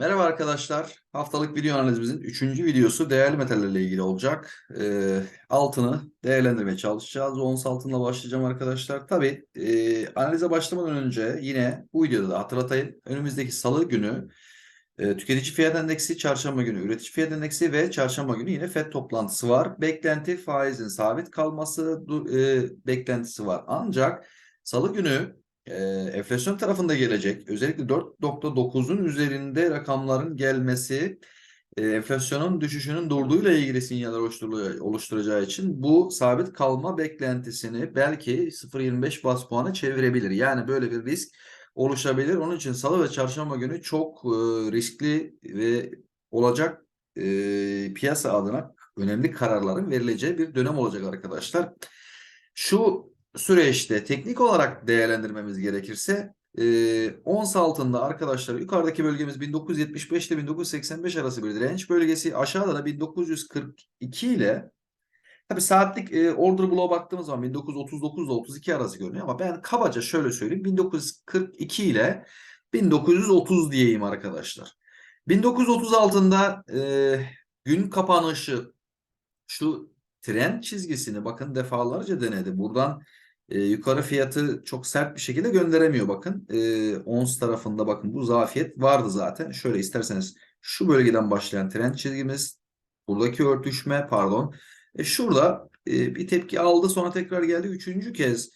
Merhaba arkadaşlar. Haftalık video analizimizin 3. videosu değerli metallerle ilgili olacak. Ee, altını değerlendirmeye çalışacağız. Ons altınla başlayacağım arkadaşlar. Tabii e, analize başlamadan önce yine bu videoda da hatırlatayım. Önümüzdeki salı günü e, tüketici fiyat endeksi, çarşamba günü üretici fiyat endeksi ve çarşamba günü yine FED toplantısı var. Beklenti faizin sabit kalması e, beklentisi var. Ancak salı günü e, enflasyon tarafında gelecek. Özellikle 4.9'un üzerinde rakamların gelmesi e, enflasyonun düşüşünün durduğuyla ilgili sinyaller oluşturacağı için bu sabit kalma beklentisini belki 0.25 bas puanı çevirebilir. Yani böyle bir risk oluşabilir. Onun için salı ve çarşamba günü çok e, riskli ve olacak e, piyasa adına önemli kararların verileceği bir dönem olacak arkadaşlar. Şu süreçte teknik olarak değerlendirmemiz gerekirse e, ons altında arkadaşlar yukarıdaki bölgemiz 1975 ile 1985 arası bir direnç bölgesi aşağıda da 1942 ile tabi saatlik e, order bloğa baktığımız zaman 1939 ile 32 arası görünüyor ama ben kabaca şöyle söyleyeyim 1942 ile 1930 diyeyim arkadaşlar. 1930 altında e, gün kapanışı şu trend çizgisini bakın defalarca denedi. Buradan e, yukarı fiyatı çok sert bir şekilde gönderemiyor bakın. E, ons tarafında bakın bu zafiyet vardı zaten. Şöyle isterseniz şu bölgeden başlayan trend çizgimiz buradaki örtüşme pardon. E, şurada e, bir tepki aldı sonra tekrar geldi. Üçüncü kez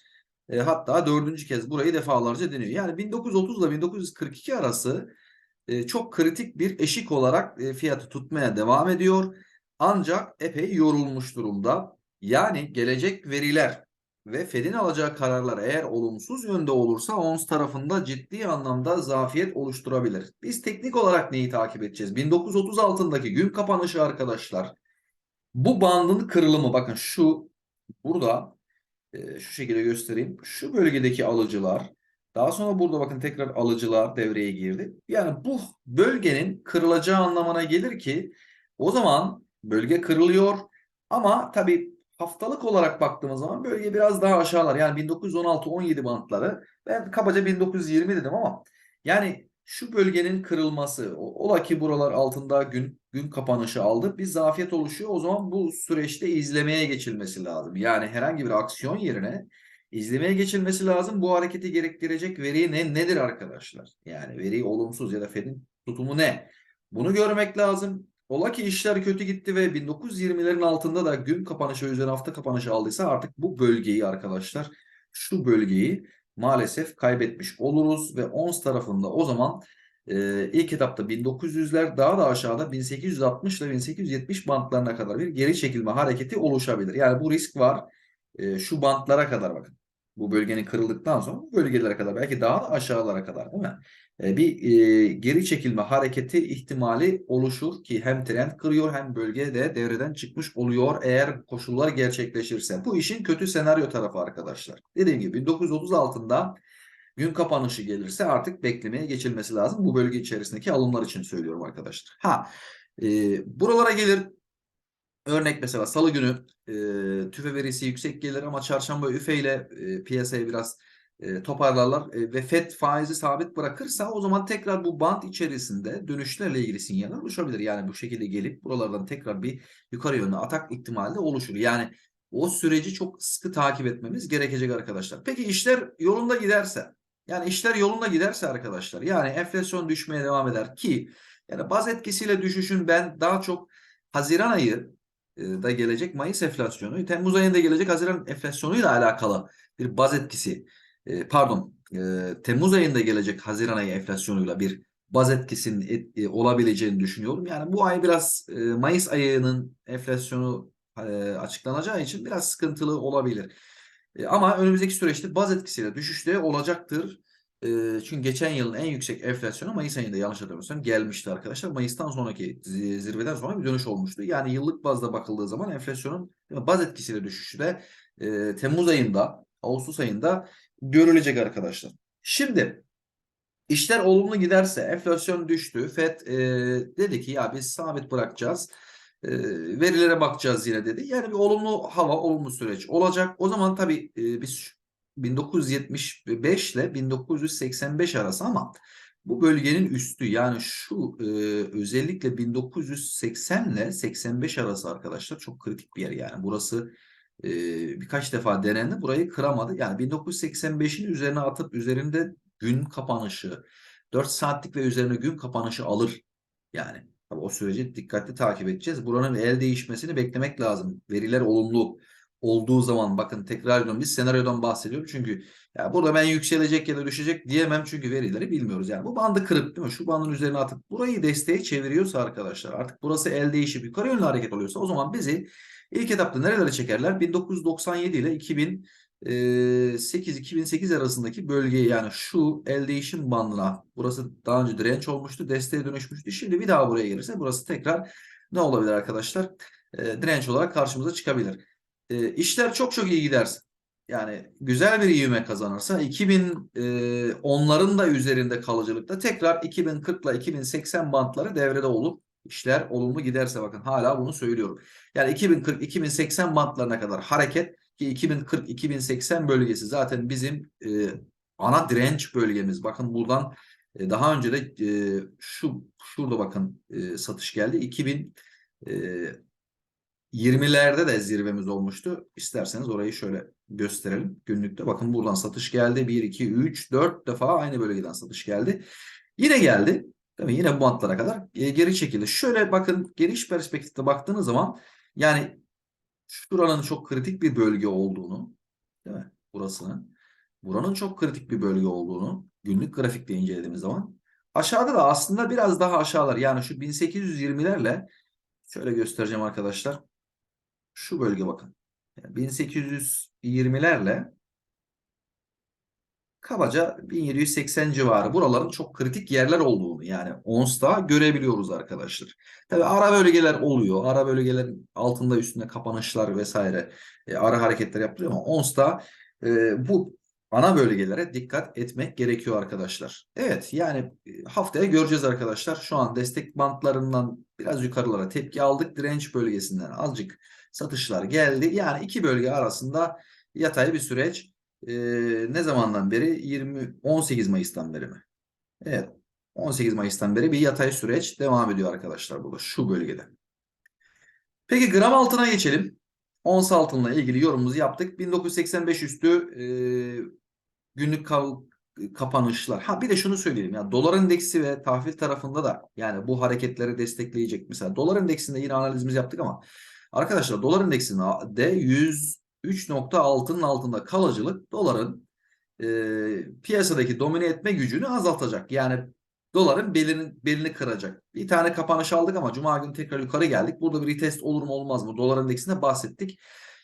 e, hatta dördüncü kez burayı defalarca deniyor. Yani 1930 ile 1942 arası e, çok kritik bir eşik olarak e, fiyatı tutmaya devam ediyor. Ancak epey yorulmuş durumda. Yani gelecek veriler ve Fed'in alacağı kararlar eğer olumsuz yönde olursa ons tarafında ciddi anlamda zafiyet oluşturabilir. Biz teknik olarak neyi takip edeceğiz? 1930 altındaki gün kapanışı arkadaşlar. Bu bandın kırılımı bakın şu burada e, şu şekilde göstereyim. Şu bölgedeki alıcılar daha sonra burada bakın tekrar alıcılar devreye girdi. Yani bu bölgenin kırılacağı anlamına gelir ki o zaman bölge kırılıyor ama tabii haftalık olarak baktığımız zaman bölge biraz daha aşağılar. Yani 1916-17 bantları ben kabaca 1920 dedim ama yani şu bölgenin kırılması ola ki buralar altında gün gün kapanışı aldı. Bir zafiyet oluşuyor. O zaman bu süreçte izlemeye geçilmesi lazım. Yani herhangi bir aksiyon yerine izlemeye geçilmesi lazım. Bu hareketi gerektirecek veri ne nedir arkadaşlar? Yani veri olumsuz ya da Fed'in tutumu ne? Bunu görmek lazım. Ola ki işler kötü gitti ve 1920'lerin altında da gün kapanışı üzerine hafta kapanışı aldıysa artık bu bölgeyi arkadaşlar şu bölgeyi maalesef kaybetmiş oluruz ve ons tarafında o zaman e, ilk etapta 1900'ler daha da aşağıda 1860 ile 1870 bantlarına kadar bir geri çekilme hareketi oluşabilir. Yani bu risk var. E, şu bantlara kadar bakın. Bu bölgenin kırıldıktan sonra bu bölgelere kadar belki daha da aşağılara kadar değil mi? E, bir e, geri çekilme hareketi ihtimali oluşur ki hem trend kırıyor hem bölge de devreden çıkmış oluyor eğer koşullar gerçekleşirse. Bu işin kötü senaryo tarafı arkadaşlar. Dediğim gibi 1930 altında gün kapanışı gelirse artık beklemeye geçilmesi lazım. Bu bölge içerisindeki alımlar için söylüyorum arkadaşlar. Ha e, buralara gelir Örnek mesela salı günü e, tüfe verisi yüksek gelir ama çarşamba üfe ile e, piyasayı biraz e, toparlarlar e, ve FED faizi sabit bırakırsa o zaman tekrar bu band içerisinde dönüşlerle ilgili sinyaller oluşabilir. Yani bu şekilde gelip buralardan tekrar bir yukarı yönlü atak ihtimali de oluşur. Yani o süreci çok sıkı takip etmemiz gerekecek arkadaşlar. Peki işler yolunda giderse yani işler yolunda giderse arkadaşlar yani enflasyon düşmeye devam eder ki yani baz etkisiyle düşüşün ben daha çok Haziran ayı e, da gelecek Mayıs enflasyonu, Temmuz ayında gelecek Haziran enflasyonuyla alakalı bir baz etkisi, e, pardon, e, Temmuz ayında gelecek Haziran ayı enflasyonuyla bir baz etkisinin et- e, olabileceğini düşünüyorum. Yani bu ay biraz e, Mayıs ayının enflasyonu e, açıklanacağı için biraz sıkıntılı olabilir. E, ama önümüzdeki süreçte baz etkisiyle düşüşte olacaktır. E, çünkü geçen yılın en yüksek enflasyonu Mayıs ayında yanlış hatırlamıyorsam gelmişti arkadaşlar. Mayıs'tan sonraki zi- zirveden sonra bir dönüş olmuştu. Yani yıllık bazda bakıldığı zaman enflasyonun baz etkisiyle düşüşü e, Temmuz ayında, Ağustos ayında görülecek arkadaşlar. Şimdi işler olumlu giderse enflasyon düştü. FED e, dedi ki ya biz sabit bırakacağız. E, verilere bakacağız yine dedi. Yani bir olumlu hava, olumlu süreç olacak. O zaman tabii e, biz 1975 ile 1985 arası ama bu bölgenin üstü yani şu e, özellikle 1980 ile 85 arası arkadaşlar çok kritik bir yer yani. Burası e, birkaç defa denendi. Burayı kıramadı. Yani 1985'in üzerine atıp üzerinde gün kapanışı 4 saatlik ve üzerine gün kapanışı alır. Yani o süreci dikkatli takip edeceğiz. Buranın el değişmesini beklemek lazım. Veriler olumlu olduğu zaman bakın tekrar ediyorum biz senaryodan bahsediyoruz. Çünkü ya burada ben yükselecek ya da düşecek diyemem çünkü verileri bilmiyoruz. Yani bu bandı kırıp değil mi? Şu bandın üzerine atıp burayı desteğe çeviriyorsa arkadaşlar artık burası el değişip yukarı yönlü hareket oluyorsa o zaman bizi ilk etapta nerelere çekerler? 1997 ile 2008-2008 arasındaki bölgeyi yani şu el değişim bandına burası daha önce direnç olmuştu desteğe dönüşmüştü. Şimdi bir daha buraya gelirse burası tekrar ne olabilir arkadaşlar? E, direnç olarak karşımıza çıkabilir. E, işler çok çok iyi giderse yani güzel bir ivme kazanırsa 2010'ların da üzerinde kalıcılıkta tekrar 2040 ile 2080 bantları devrede olur. İşler olumlu giderse bakın hala bunu söylüyorum. Yani 2040-2080 bantlarına kadar hareket ki 2040-2080 bölgesi zaten bizim e, ana direnç bölgemiz. Bakın buradan e, daha önce de e, şu şurada bakın e, satış geldi. 2000 e, 20'lerde de zirvemiz olmuştu. İsterseniz orayı şöyle gösterelim. Günlükte bakın buradan satış geldi. 1, 2, 3, 4 defa aynı bölgeden satış geldi. Yine geldi. Değil mi? Yine bu bantlara kadar e, geri çekildi. Şöyle bakın geniş perspektifte baktığınız zaman yani şuranın çok kritik bir bölge olduğunu değil mi? Burasının. Buranın çok kritik bir bölge olduğunu günlük grafikte incelediğimiz zaman aşağıda da aslında biraz daha aşağılar yani şu 1820'lerle şöyle göstereceğim arkadaşlar. Şu bölge bakın. Yani 1820'lerle kabaca 1780 civarı buraların çok kritik yerler olduğunu yani ONS'ta görebiliyoruz arkadaşlar. Tabi ara bölgeler oluyor. Ara bölgelerin altında üstünde kapanışlar vesaire e, ara hareketler yapılıyor ama ONS'ta e, bu ana bölgelere dikkat etmek gerekiyor arkadaşlar. Evet yani e, haftaya göreceğiz arkadaşlar. Şu an destek bantlarından biraz yukarılara tepki aldık. Direnç bölgesinden azıcık satışlar geldi. Yani iki bölge arasında yatay bir süreç. Ee, ne zamandan beri? 20 18 Mayıs'tan beri mi? Evet. 18 Mayıs'tan beri bir yatay süreç devam ediyor arkadaşlar burada şu bölgede. Peki gram altına geçelim. Ons altınla ilgili yorumumuzu yaptık. 1985 üstü e, günlük kapanışlar. Ha bir de şunu söyleyelim ya dolar endeksi ve tahvil tarafında da yani bu hareketleri destekleyecek mesela dolar endeksinde yine analizimizi yaptık ama Arkadaşlar dolar endeksinde 103.6'nın altında kalıcılık doların e, piyasadaki domine etme gücünü azaltacak. Yani doların belini, belini kıracak. Bir tane kapanış aldık ama cuma günü tekrar yukarı geldik. Burada bir retest olur mu olmaz mı? Dolar endeksinde bahsettik.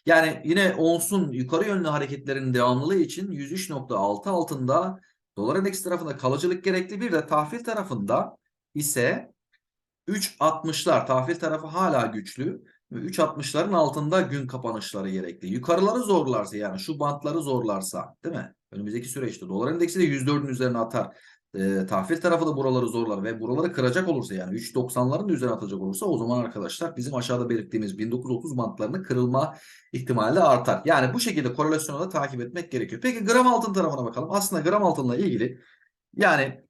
Yani yine onsun yukarı yönlü hareketlerin devamlılığı için 103.6 altında dolar endeksi tarafında kalıcılık gerekli. Bir de tahvil tarafında ise 3.60'lar tahvil tarafı hala güçlü. 3.60'ların altında gün kapanışları gerekli. Yukarıları zorlarsa yani şu bantları zorlarsa değil mi? Önümüzdeki süreçte dolar endeksi de 104'ün üzerine atar. E, tahvil tarafı da buraları zorlar ve buraları kıracak olursa yani 3.90'ların üzerine atacak olursa o zaman arkadaşlar bizim aşağıda belirttiğimiz 1930 bantlarını kırılma ihtimali artar. Yani bu şekilde korelasyonu da takip etmek gerekiyor. Peki gram altın tarafına bakalım. Aslında gram altınla ilgili yani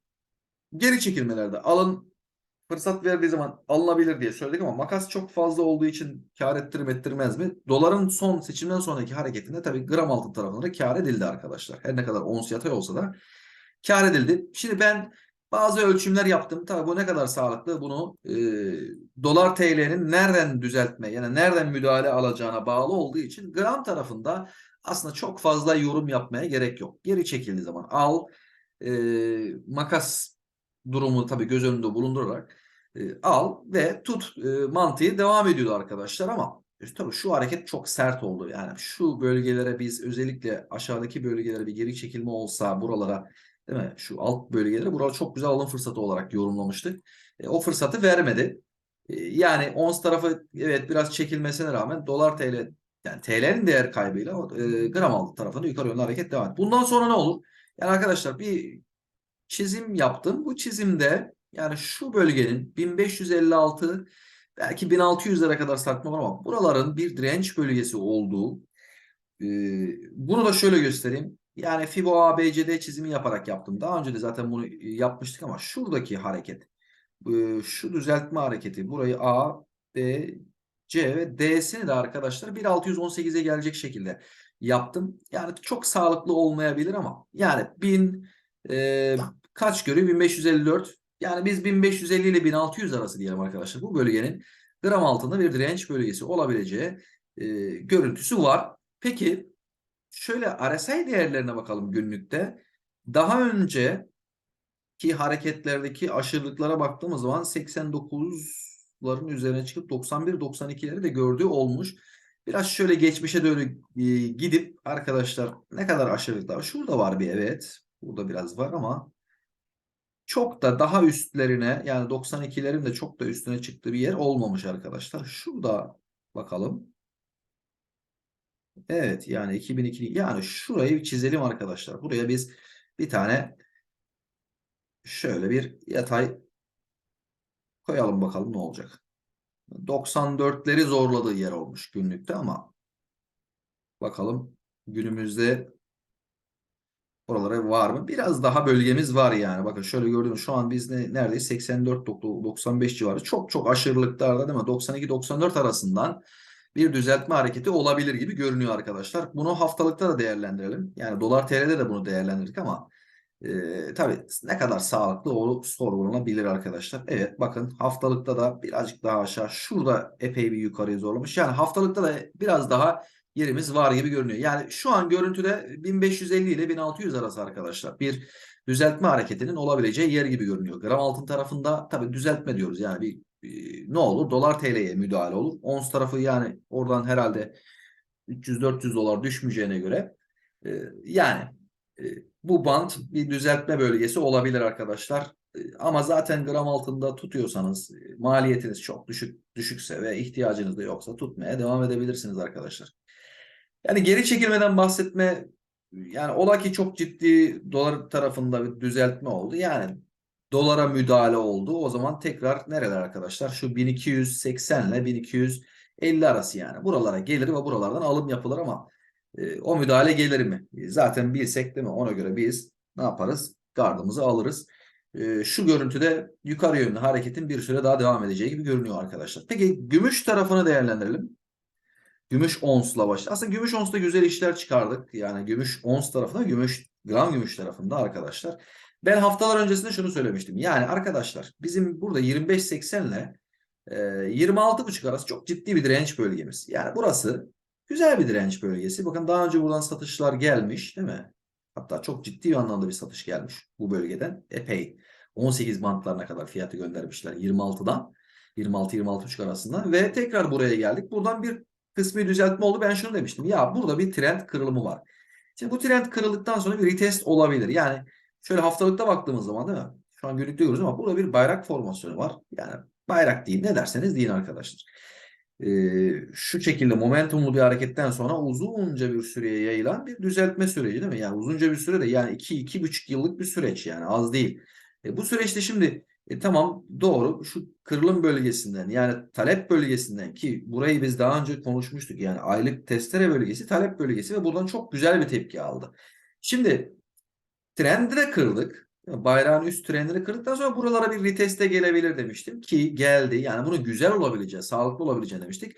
geri çekilmelerde alın fırsat verdiği zaman alınabilir diye söyledik ama makas çok fazla olduğu için kar ettirir mi ettirmez mi? Doların son seçimden sonraki hareketinde tabii gram altın tarafında kar edildi arkadaşlar. Her ne kadar ons yatay olsa da kar edildi. Şimdi ben bazı ölçümler yaptım. Tabii bu ne kadar sağlıklı bunu e, dolar TL'nin nereden düzeltme yani nereden müdahale alacağına bağlı olduğu için gram tarafında aslında çok fazla yorum yapmaya gerek yok. Geri çekildiği zaman al e, makas durumu tabii göz önünde bulundurarak e, al ve tut e, mantığı devam ediyordu arkadaşlar ama e, tabii şu hareket çok sert oldu. Yani şu bölgelere biz özellikle aşağıdaki bölgelere bir geri çekilme olsa buralara değil mi? Şu alt bölgelere buralar çok güzel alım fırsatı olarak yorumlamıştık. E, o fırsatı vermedi. E, yani ons tarafı evet biraz çekilmesine rağmen dolar TL yani TL'nin değer kaybıyla gram altı tarafında yukarı yönlü hareket devam etti. Bundan sonra ne olur? Yani arkadaşlar bir çizim yaptım. Bu çizimde yani şu bölgenin 1556 belki 1600'lere kadar sarkma var ama buraların bir direnç bölgesi olduğu e, bunu da şöyle göstereyim. Yani Fibo ABCD çizimi yaparak yaptım. Daha önce de zaten bunu e, yapmıştık ama şuradaki hareket e, şu düzeltme hareketi burayı A, B, C ve D'sini de arkadaşlar 1618'e gelecek şekilde yaptım. Yani çok sağlıklı olmayabilir ama yani 1000 e, kaç görüyor? 1554. Yani biz 1550 ile 1600 arası diyelim arkadaşlar. Bu bölgenin gram altında bir direnç bölgesi olabileceği e, görüntüsü var. Peki şöyle RSI değerlerine bakalım günlükte. Daha önce ki hareketlerdeki aşırılıklara baktığımız zaman 89'ların üzerine çıkıp 91-92'leri de gördüğü olmuş. Biraz şöyle geçmişe doğru e, gidip arkadaşlar ne kadar aşırılıklar? Şurada var bir evet. Burada biraz var ama çok da daha üstlerine yani 92'lerin de çok da üstüne çıktığı bir yer olmamış arkadaşlar. Şurada bakalım. Evet yani 2002 yani şurayı çizelim arkadaşlar. Buraya biz bir tane şöyle bir yatay koyalım bakalım ne olacak. 94'leri zorladığı yer olmuş günlükte ama bakalım günümüzde oralara var mı? Biraz daha bölgemiz var yani. Bakın şöyle gördüğünüz şu an biz ne, neredeyiz? 84-95 civarı. Çok çok aşırılıklarda değil mi? 92-94 arasından bir düzeltme hareketi olabilir gibi görünüyor arkadaşlar. Bunu haftalıkta da değerlendirelim. Yani dolar TL'de de bunu değerlendirdik ama e, tabii ne kadar sağlıklı o sorgulanabilir arkadaşlar. Evet bakın haftalıkta da birazcık daha aşağı. Şurada epey bir yukarıya zorlamış. Yani haftalıkta da biraz daha yerimiz var gibi görünüyor. Yani şu an görüntüde 1550 ile 1600 arası arkadaşlar. Bir düzeltme hareketinin olabileceği yer gibi görünüyor. Gram altın tarafında tabii düzeltme diyoruz. Yani bir e, ne olur? Dolar TL'ye müdahale olur. Ons tarafı yani oradan herhalde 300-400 dolar düşmeyeceğine göre e, yani e, bu band bir düzeltme bölgesi olabilir arkadaşlar. Ama zaten gram altında tutuyorsanız e, maliyetiniz çok düşük düşükse ve ihtiyacınız da yoksa tutmaya devam edebilirsiniz arkadaşlar. Yani geri çekilmeden bahsetme yani ola ki çok ciddi dolar tarafında bir düzeltme oldu. Yani dolara müdahale oldu. O zaman tekrar nereler arkadaşlar? Şu 1280 ile 1250 arası yani. Buralara gelir ve buralardan alım yapılır ama e, o müdahale gelir mi? E, zaten bilsek değil mi? Ona göre biz ne yaparız? Gardımızı alırız. E, şu görüntüde yukarı yönlü hareketin bir süre daha devam edeceği gibi görünüyor arkadaşlar. Peki gümüş tarafını değerlendirelim. Gümüş onsla başladı. Aslında gümüş onsda güzel işler çıkardık. Yani gümüş ons tarafında, gümüş gram gümüş tarafında arkadaşlar. Ben haftalar öncesinde şunu söylemiştim. Yani arkadaşlar bizim burada 25.80 ile e, 26.5 arası çok ciddi bir direnç bölgemiz. Yani burası güzel bir direnç bölgesi. Bakın daha önce buradan satışlar gelmiş değil mi? Hatta çok ciddi bir anlamda bir satış gelmiş bu bölgeden. Epey 18 bantlarına kadar fiyatı göndermişler 26'dan. 26-26.5 arasında ve tekrar buraya geldik. Buradan bir kısmi düzeltme oldu. Ben şunu demiştim. Ya burada bir trend kırılımı var. Şimdi bu trend kırıldıktan sonra bir retest olabilir. Yani şöyle haftalıkta baktığımız zaman değil mi? Şu an günlükte görüyoruz ama burada bir bayrak formasyonu var. Yani bayrak değil ne derseniz deyin arkadaşlar. Ee, şu şekilde momentumlu bir hareketten sonra uzunca bir süreye yayılan bir düzeltme süreci değil mi? Yani uzunca bir süre de yani 2-2,5 yıllık bir süreç yani az değil. E, bu süreçte şimdi e, tamam doğru şu kırılım bölgesinden yani talep bölgesinden ki burayı biz daha önce konuşmuştuk yani aylık testere bölgesi talep bölgesi ve buradan çok güzel bir tepki aldı. Şimdi trendi de kırdık. Bayrağın üst trendini kırdıktan sonra buralara bir reteste gelebilir demiştim ki geldi. Yani bunu güzel olabileceği, sağlıklı olabileceğini demiştik.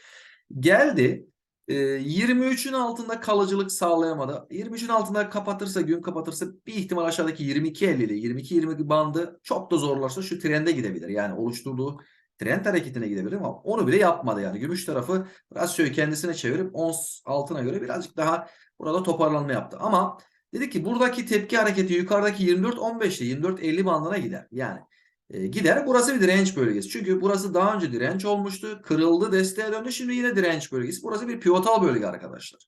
Geldi. 23'ün altında kalıcılık sağlayamadı. 23'ün altında kapatırsa, gün kapatırsa bir ihtimal aşağıdaki 22.50 ile 22-20 bandı çok da zorlarsa şu trende gidebilir. Yani oluşturduğu trend hareketine gidebilir ama onu bile yapmadı yani. Gümüş tarafı rasyoyu kendisine çevirip ons altına göre birazcık daha burada toparlanma yaptı. Ama dedi ki buradaki tepki hareketi yukarıdaki 24-15 ile 24-50 bandına gider. Yani e, gider. Burası bir direnç bölgesi. Çünkü burası daha önce direnç olmuştu. Kırıldı, desteğe döndü. Şimdi yine direnç bölgesi. Burası bir pivotal bölge arkadaşlar.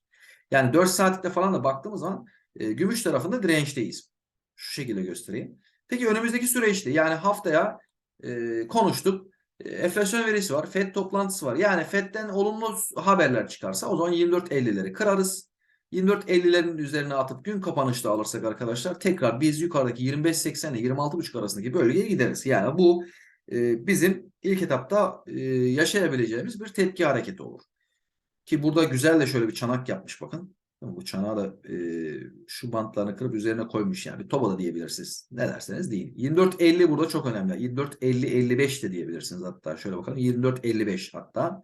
Yani 4 saatlikte falan da baktığımız zaman e, gümüş tarafında dirençteyiz. Şu şekilde göstereyim. Peki önümüzdeki süreçte yani haftaya e, konuştuk. E, enflasyon verisi var. FED toplantısı var. Yani FED'den olumlu haberler çıkarsa o zaman 24.50'leri kırarız. 24.50'lerin üzerine atıp gün kapanışta alırsak arkadaşlar tekrar biz yukarıdaki 25.80 ile 26.5 arasındaki bölgeye gideriz. Yani bu e, bizim ilk etapta e, yaşayabileceğimiz bir tepki hareketi olur. Ki burada güzel de şöyle bir çanak yapmış bakın. Bu çanağı da e, şu bantlarını kırıp üzerine koymuş yani. Bir toba da diyebilirsiniz. Ne derseniz deyin. 24.50 burada çok önemli. 24.50-55 de diyebilirsiniz hatta. Şöyle bakalım. 24.55 hatta.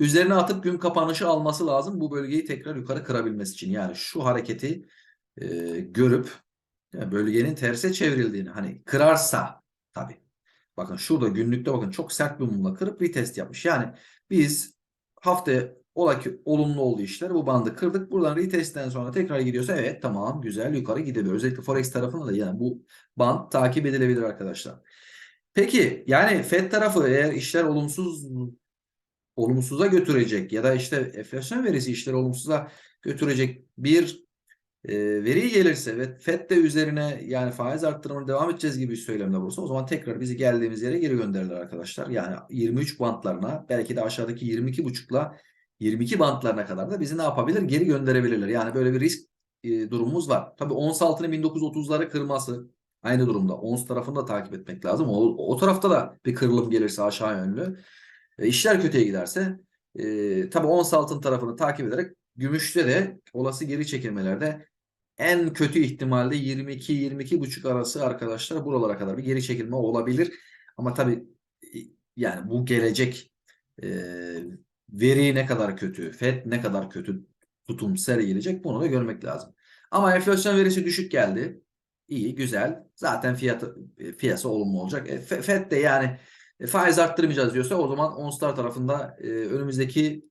Üzerine atıp gün kapanışı alması lazım. Bu bölgeyi tekrar yukarı kırabilmesi için. Yani şu hareketi e, görüp yani bölgenin terse çevrildiğini hani kırarsa tabii. Bakın şurada günlükte bakın çok sert bir mumla kırıp retest yapmış. Yani biz haftaya ola ki olumlu oldu işler. Bu bandı kırdık. Buradan retestten sonra tekrar gidiyorsa evet tamam güzel yukarı gidebilir. Özellikle Forex tarafında da yani bu band takip edilebilir arkadaşlar. Peki yani FED tarafı eğer işler olumsuz olumsuza götürecek ya da işte enflasyon verisi işleri olumsuza götürecek bir e, veri gelirse ve FED de üzerine yani faiz arttırımına devam edeceğiz gibi bir söylemde bulursa o zaman tekrar bizi geldiğimiz yere geri gönderirler arkadaşlar. Yani 23 bantlarına belki de aşağıdaki 22,5'la 22 bantlarına kadar da bizi ne yapabilir? Geri gönderebilirler. Yani böyle bir risk e, durumumuz var. Tabii ons altını 1930'lara kırması aynı durumda. Ons tarafını da takip etmek lazım. O, o tarafta da bir kırılım gelirse aşağı yönlü. E, işler kötüye giderse e, tabii ons altın tarafını takip ederek gümüşte de olası geri çekilmelerde en kötü ihtimalle 22-22,5 arası arkadaşlar buralara kadar bir geri çekilme olabilir. Ama tabii yani bu gelecek e, veri ne kadar kötü, FED ne kadar kötü tutum sergileyecek bunu da görmek lazım. Ama enflasyon verisi düşük geldi. İyi, güzel. Zaten fiyatı piyasa olumlu olacak. E, FED de yani e, faiz arttırmayacağız diyorsa o zaman onslar tarafında e, önümüzdeki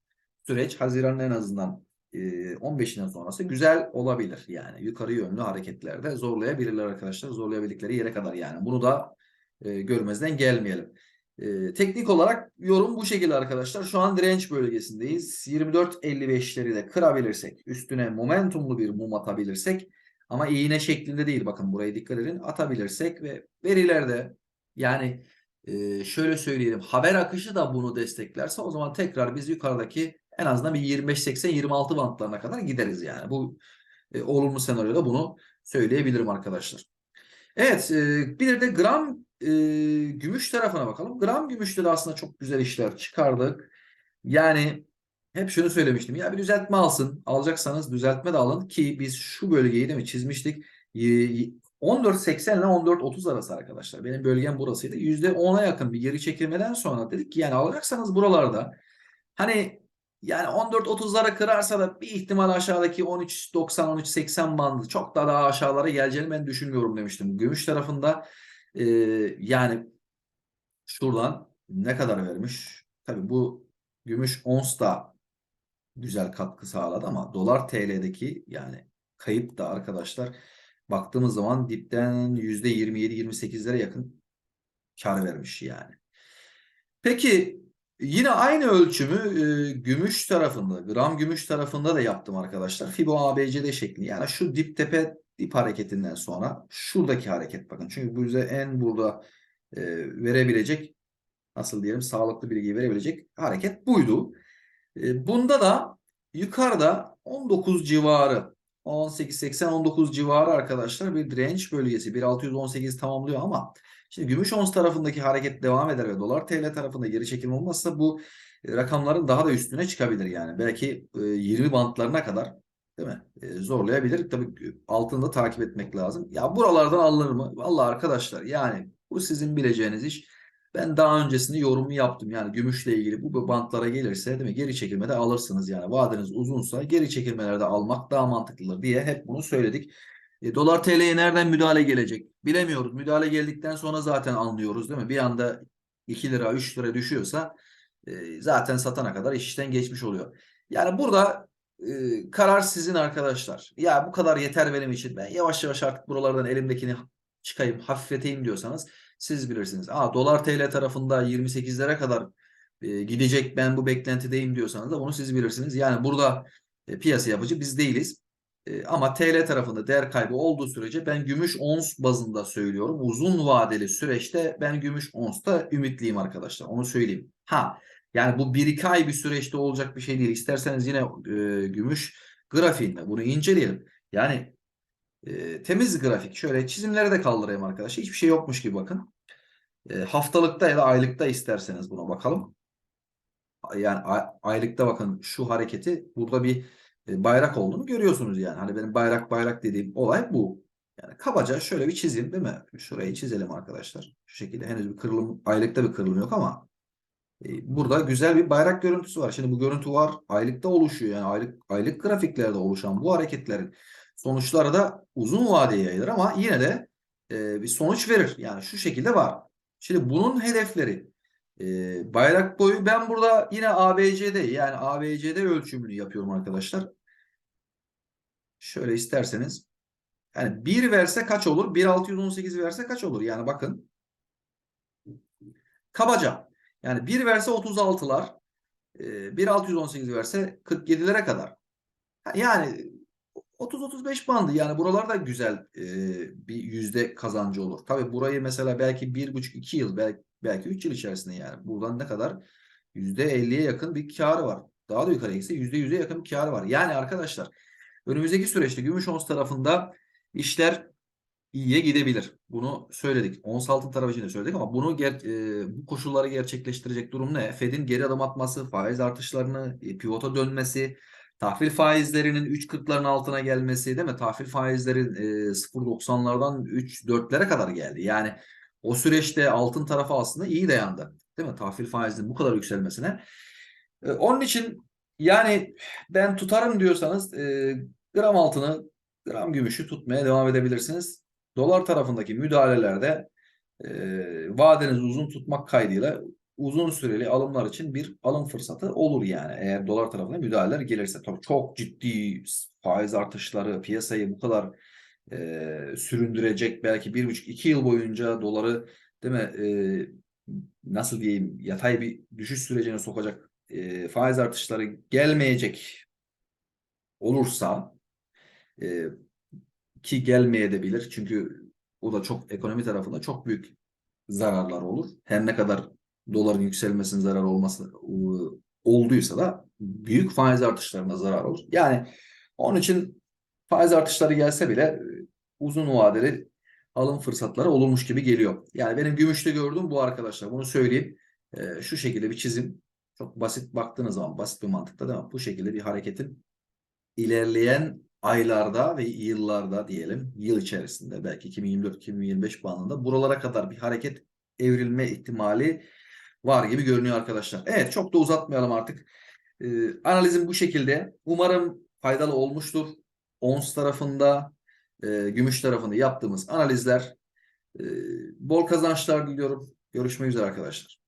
süreç Haziran'ın en azından e, 15'inden sonrası güzel olabilir. Yani yukarı yönlü hareketlerde zorlayabilirler arkadaşlar. Zorlayabildikleri yere kadar yani. Bunu da e, görmezden gelmeyelim. E, teknik olarak yorum bu şekilde arkadaşlar. Şu an direnç bölgesindeyiz. 24.55'leri de kırabilirsek, üstüne momentumlu bir mum atabilirsek ama iğne şeklinde değil bakın buraya dikkat edin atabilirsek ve verilerde yani e, şöyle söyleyelim haber akışı da bunu desteklerse o zaman tekrar biz yukarıdaki en azından bir 25-80-26 bantlarına kadar gideriz yani. Bu e, olumlu senaryoda bunu söyleyebilirim arkadaşlar. Evet e, bir de gram e, gümüş tarafına bakalım. Gram gümüşte de aslında çok güzel işler çıkardık. Yani hep şunu söylemiştim. Ya bir düzeltme alsın. Alacaksanız düzeltme de alın ki biz şu bölgeyi değil mi çizmiştik. 14.80 ile 14.30 arası arkadaşlar. Benim bölgem burasıydı. %10'a yakın bir geri çekilmeden sonra dedik ki yani alacaksanız buralarda hani yani 14.30'lara kırarsa da bir ihtimal aşağıdaki 13.90-13.80 bandı çok daha daha aşağılara geleceğini ben düşünmüyorum demiştim. Gümüş tarafında e, yani şuradan ne kadar vermiş? Tabii bu gümüş ons da güzel katkı sağladı ama dolar TL'deki yani kayıp da arkadaşlar baktığımız zaman dipten %27-28'lere yakın kar vermiş yani. Peki Yine aynı ölçümü e, gümüş tarafında, gram gümüş tarafında da yaptım arkadaşlar. Fibo ABCD şekli. Yani şu dip tepe dip hareketinden sonra şuradaki hareket bakın. Çünkü bu bize en burada e, verebilecek nasıl diyelim sağlıklı bilgiyi verebilecek hareket buydu. E, bunda da yukarıda 19 civarı 18-80-19 civarı arkadaşlar bir direnç bölgesi 1618 tamamlıyor ama Şimdi gümüş ons tarafındaki hareket devam eder ve dolar TL tarafında geri çekilme olmazsa bu e, rakamların daha da üstüne çıkabilir yani. Belki 20 e, bantlarına kadar değil mi? E, zorlayabilir. Tabii altında takip etmek lazım. Ya buralardan alınır mı? Vallahi arkadaşlar yani bu sizin bileceğiniz iş. Ben daha öncesinde yorumu yaptım. Yani gümüşle ilgili bu bantlara gelirse değil mi? Geri çekilmede alırsınız yani. Vadeniz uzunsa geri çekilmelerde almak daha mantıklıdır diye hep bunu söyledik. E, dolar TL'ye nereden müdahale gelecek? Bilemiyoruz. Müdahale geldikten sonra zaten anlıyoruz değil mi? Bir anda 2 lira 3 lira düşüyorsa e, zaten satana kadar iş işten geçmiş oluyor. Yani burada e, karar sizin arkadaşlar. Ya bu kadar yeter benim için. Ben yavaş yavaş artık buralardan elimdekini çıkayım, hafifleteyim diyorsanız siz bilirsiniz. Aa dolar TL tarafında 28'lere kadar e, gidecek ben bu beklentideyim diyorsanız da bunu siz bilirsiniz. Yani burada e, piyasa yapıcı biz değiliz. Ee, ama TL tarafında değer kaybı olduğu sürece ben gümüş ons bazında söylüyorum. Uzun vadeli süreçte ben gümüş onsta ümitliyim arkadaşlar. Onu söyleyeyim. Ha yani bu bir iki ay bir süreçte olacak bir şey değil. İsterseniz yine e, gümüş grafiğinde bunu inceleyelim. Yani e, temiz grafik. Şöyle çizimleri de kaldırayım arkadaşlar. Hiçbir şey yokmuş gibi bakın. E, haftalıkta ya da aylıkta isterseniz buna bakalım. Yani aylıkta bakın şu hareketi burada bir e, bayrak olduğunu görüyorsunuz yani. Hani benim bayrak bayrak dediğim olay bu. Yani kabaca şöyle bir çizeyim değil mi? Şurayı çizelim arkadaşlar. Şu şekilde henüz bir kırılım, aylıkta bir kırılım yok ama e, burada güzel bir bayrak görüntüsü var. Şimdi bu görüntü var aylıkta oluşuyor. Yani aylık aylık grafiklerde oluşan bu hareketlerin sonuçları da uzun vadeye yayılır ama yine de e, bir sonuç verir. Yani şu şekilde var. Şimdi bunun hedefleri e, bayrak boyu ben burada yine ABCD yani ABCD ölçümünü yapıyorum arkadaşlar. Şöyle isterseniz yani 1 verse kaç olur? 1.618 verse kaç olur? Yani bakın kabaca yani 1 verse 36'lar e, 1.618 verse 47'lere kadar. Yani 30-35 bandı yani buralar da güzel e, bir yüzde kazancı olur. Tabi burayı mesela belki 1,5-2 yıl belki, belki 3 yıl içerisinde yani buradan ne kadar %50'ye yakın bir karı var. Daha da yukarı gitse %100'e yakın bir karı var. Yani arkadaşlar önümüzdeki süreçte gümüş ons tarafında işler iyiye gidebilir. Bunu söyledik. Ons altın tarafı için de söyledik ama bunu ger- e, bu koşulları gerçekleştirecek durum ne? Fed'in geri adım atması, faiz artışlarını e, pivota dönmesi, tahvil faizlerinin 3.40'ların altına gelmesi değil mi? Tahvil faizlerin e, 0.90'lardan 3.4'lere kadar geldi. Yani o süreçte altın tarafı aslında iyi dayandı. Değil mi? Tahvil faizinin bu kadar yükselmesine. E, onun için yani ben tutarım diyorsanız e, gram altını, gram gümüşü tutmaya devam edebilirsiniz. Dolar tarafındaki müdahalelerde e, vadenizi uzun tutmak kaydıyla uzun süreli alımlar için bir alım fırsatı olur yani. Eğer dolar tarafına müdahaleler gelirse. Tabii çok ciddi faiz artışları piyasayı bu kadar e, süründürecek belki bir buçuk iki yıl boyunca doları değil mi e, nasıl diyeyim yatay bir düşüş sürecine sokacak e, faiz artışları gelmeyecek olursa e, ki gelmeyebilir çünkü o da çok ekonomi tarafında çok büyük zararlar olur. Her ne kadar doların yükselmesinin zarar olması olduysa da büyük faiz artışlarına zarar olur. Yani onun için faiz artışları gelse bile e, uzun vadeli alım fırsatları olurmuş gibi geliyor. Yani benim gümüşte gördüğüm bu arkadaşlar. Bunu söyleyeyim. E, şu şekilde bir çizim. Çok basit baktığınız zaman basit bir mantıkta değil mi? Bu şekilde bir hareketin ilerleyen aylarda ve yıllarda diyelim yıl içerisinde belki 2024-2025 bandında buralara kadar bir hareket evrilme ihtimali var gibi görünüyor arkadaşlar. Evet çok da uzatmayalım artık. Ee, analizim bu şekilde. Umarım faydalı olmuştur. Ons tarafında, e, gümüş tarafında yaptığımız analizler. E, bol kazançlar diliyorum. Görüşmek üzere arkadaşlar.